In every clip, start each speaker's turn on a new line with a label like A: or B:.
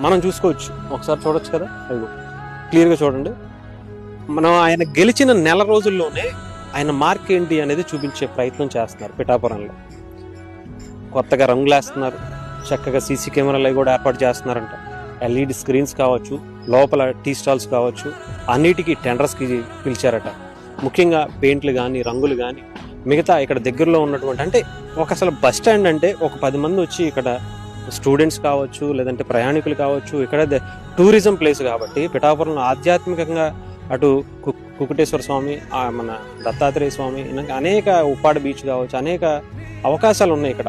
A: మనం చూసుకోవచ్చు. ఒకసారి చూడొచ్చు కదా? అవి క్లియర్గా చూడండి. మనం ఆయన గెలిచిన నెల రోజుల్లోనే ఆయన మార్క్ ఏంటి అనేది చూపించే ప్రయత్నం చేస్తున్నారు పిఠాపురంలో. కొత్తగా రంగులు వేస్తున్నారు. చక్కగా సీసీ కెమెరాలు అవి కూడా ఏర్పాటు చేస్తున్నారంట. ఎల్ఈడి స్క్రీన్స్ కావచ్చు లోపల టీ స్టాల్స్ కావచ్చు అన్నిటికీ టెండర్స్కి పిలిచారట. ముఖ్యంగా పెయింట్లు కానీ రంగులు కానీ మిగతా ఇక్కడ దగ్గరలో ఉన్నటువంటి అంటే ఒక అసలు బస్ స్టాండ్ అంటే ఒక పది మంది వచ్చి ఇక్కడ స్టూడెంట్స్ కావచ్చు లేదంటే ప్రయాణికులు కావచ్చు ఇక్కడ ద- టూరిజం ప్లేస్ కాబట్టి పిఠాపురంలో ఆధ్యాత్మికంగా అటు కు- కుకుటేశ్వర స్వామి ఆ మన దత్తాత్రేయ స్వామి అనేక ఉప్పాడ బీచ్ కావచ్చు అనేక అవకాశాలు ఉన్నాయి ఇక్కడ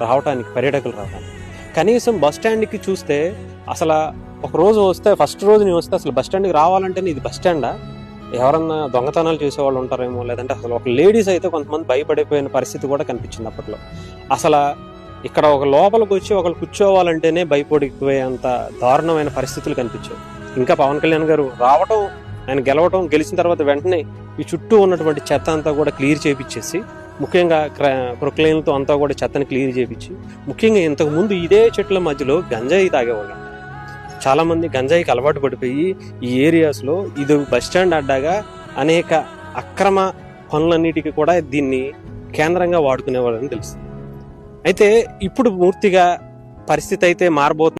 A: రావటానికి పర్యాటకులు రావడానికి కనీసం బస్ స్టాండ్కి చూస్తే అసలు ఒక రోజు వస్తే ఫస్ట్ రోజు నేను వస్తే అసలు బస్ స్టాండ్కి రావాలంటే ఇది బస్ స్టాండా? ఎవరన్నా దొంగతనాలు చేసేవాళ్ళు ఉంటారేమో లేదంటే అసలు ఒక లేడీస్ అయితే కొంతమంది భయపడిపోయిన పరిస్థితి కూడా కనిపించింది అప్పట్లో. అసలు ఇక్కడ ఒక లోపలికి వచ్చి ఒకళ్ళు కూర్చోవాలంటేనే భయపడిపోయేంత దారుణమైన పరిస్థితులు కనిపించాయి. ఇంకా పవన్ కళ్యాణ్ గారు రావటం ఆయన గెలవటం గెలిచిన తర్వాత వెంటనే ఈ చుట్టూ ఉన్నటువంటి చెత్త అంతా కూడా క్లియర్ చేపించేసి ముఖ్యంగా ప్రొక్లైన్లతో అంతా కూడా చెత్తని క్లియర్ చేపించి ముఖ్యంగా ఇంతకుముందు ఇదే చెట్ల మధ్యలో గంజాయి తాగేవాళ్ళు. చాలామంది గంజాయికి అలవాటు పడిపోయి ఈ ఏరియాస్లో ఇది బస్ స్టాండ్ అడ్డాగా అనేక అక్రమ పనులన్నిటికీ కూడా దీన్ని కేంద్రంగా వాడుకునేవాళ్ళని తెలుస్తుంది. అయితే ఇప్పుడు పూర్తిగా పరిస్థితి అయితే మారబోతుంది